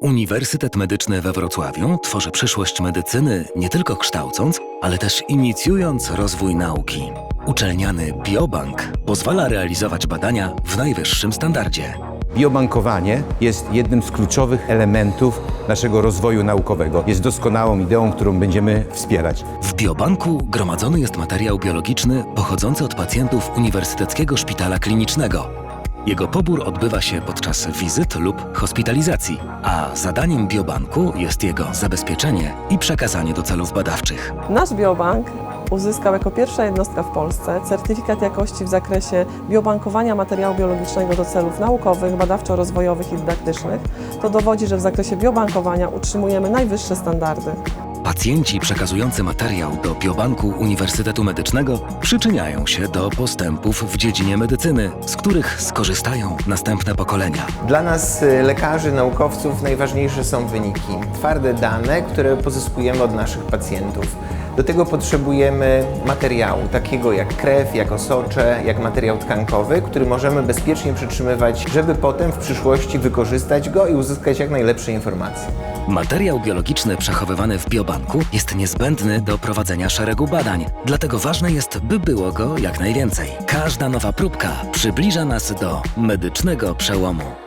Uniwersytet Medyczny we Wrocławiu tworzy przyszłość medycyny nie tylko kształcąc, ale też inicjując rozwój nauki. Uczelniany Biobank pozwala realizować badania w najwyższym standardzie. Biobankowanie jest jednym z kluczowych elementów naszego rozwoju naukowego. Jest doskonałą ideą, którą będziemy wspierać. W Biobanku gromadzony jest materiał biologiczny pochodzący od pacjentów Uniwersyteckiego Szpitala Klinicznego. Jego pobór odbywa się podczas wizyt lub hospitalizacji, a zadaniem Biobanku jest jego zabezpieczenie i przekazanie do celów badawczych. Nasz biobank uzyskał jako pierwsza jednostka w Polsce certyfikat jakości w zakresie biobankowania materiału biologicznego do celów naukowych, badawczo-rozwojowych i dydaktycznych. To dowodzi, że w zakresie biobankowania utrzymujemy najwyższe standardy. Pacjenci przekazujący materiał do Biobanku Uniwersytetu Medycznego przyczyniają się do postępów w dziedzinie medycyny, z których skorzystają następne pokolenia. Dla nas, y, lekarzy, naukowców, najważniejsze są wyniki, twarde dane, które pozyskujemy od naszych pacjentów. Do tego potrzebujemy materiału, takiego jak krew, jak osocze, jak materiał tkankowy, który możemy bezpiecznie przytrzymywać, żeby potem w przyszłości wykorzystać go i uzyskać jak najlepsze informacje. Materiał biologiczny przechowywany w biobanku jest niezbędny do prowadzenia szeregu badań, dlatego ważne jest, by było go jak najwięcej. Każda nowa próbka przybliża nas do medycznego przełomu.